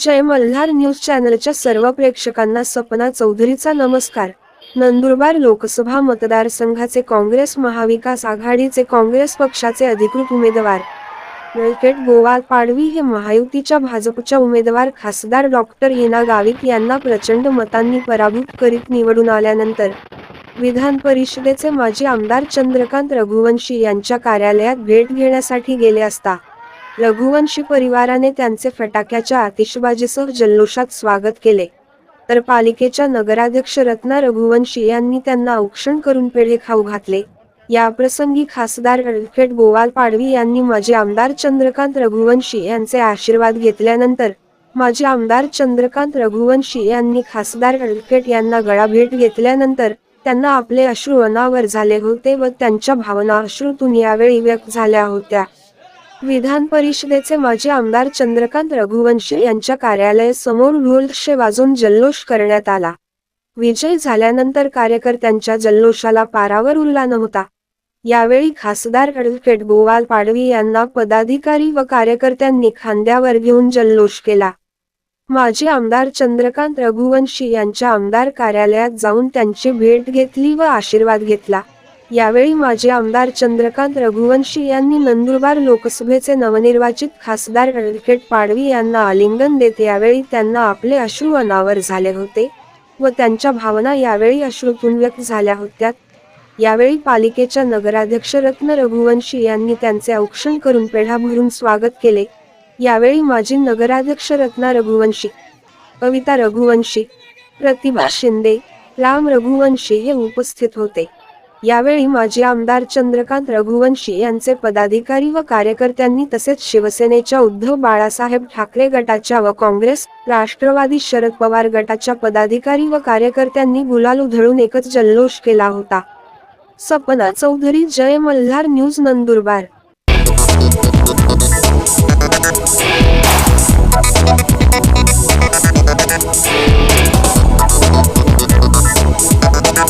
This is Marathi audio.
जय मल्हार न्यूज चॅनलच्या सर्व प्रेक्षकांना सपना चौधरीचा नमस्कार. नंदुरबार लोकसभा मतदारसंघाचे काँग्रेस महाविकास आघाडीचे काँग्रेस पक्षाचे अधिकृत उमेदवार. व्यंकट गोवाल पाडवी हे महायुतीच्या भाजपच्या उमेदवार खासदार डॉक्टर हिना गावित यांना प्रचंड मतांनी पराभूत करीत निवडून आल्यानंतर विधान परिषदेचे माजी आमदार चंद्रकांत रघुवंशी यांच्या कार्यालयात भेट घेण्यासाठी गेले असता रघुवंशी परिवाराने त्यांचे फटाक्याच्या आतिषबाजीसह जल्लोषात स्वागत केले. तर पालिकेच्या नगराध्यक्ष रत्ना रघुवंशी यांनी त्यांना औक्षण करून पेढे खाऊ घातले. या प्रसंगी खासदार अडखेट गोवाल पाडवी यांनी माजी आमदार चंद्रकांत रघुवंशी यांचे आशीर्वाद घेतल्यानंतर माजी आमदार चंद्रकांत रघुवंशी यांनी खासदार अडखेट यांना गळा भेट घेतल्यानंतर त्यांना आपले अश्रू अनावर झाले होते व त्यांच्या भावना अश्रूतून यावेळी व्यक्त झाल्या होत्या. विधान परिषदेचे माजी आमदार चंद्रकांत रघुवंशी यांच्या कार्यालय समोर ढोलशे वाजून जल्लोष करण्यात आला. विजय झाल्यानंतर कार्यकर्त्यांच्या जल्लोषाला पारावर उरला नव्हता. यावेळी खासदार ॲडव्होकेट गोवाल पाडवी यांना पदाधिकारी व कार्यकर्त्यांनी खांद्यावर घेऊन जल्लोष केला. माजी आमदार चंद्रकांत रघुवंशी यांच्या आमदार कार्यालयात जाऊन त्यांची भेट घेतली व आशीर्वाद घेतला. यावेळी माजी आमदार चंद्रकांत रघुवंशी यांनी नंदुरबार लोकसभेचे नवनिर्वाचित खासदार ॲडव्होकेट पाडवी यांना आलिंगन देत यावेळी त्यांना आपले अश्रू अनावर झाले होते व त्यांच्या भावना यावेळी अश्रूतून व्यक्त झाल्या होत्या यावेळी पालिकेच्या नगराध्यक्ष रत्न रघुवंशी यांनी त्यांचे औक्षण करून पेढा भरून स्वागत केले. यावेळी माजी नगराध्यक्ष रत्ना रघुवंशी कविता रघुवंशी प्रतिभा शिंदे राम रघुवंशी हे उपस्थित होते. यावेळी माजी आमदार चंद्रकांत रघुवंशी यांचे पदाधिकारी व कार्यकर्त्यांनी तसेच शिवसेनेच्या उद्धव बाळासाहेब ठाकरे गटाच्या व काँग्रेस राष्ट्रवादी शरद पवार गटाच्या पदाधिकारी व कार्यकर्त्यांनी गुलाल उधळून एकच जल्लोष केला होता. सपना चौधरी जय मल्हार न्यूज नंदुरबार.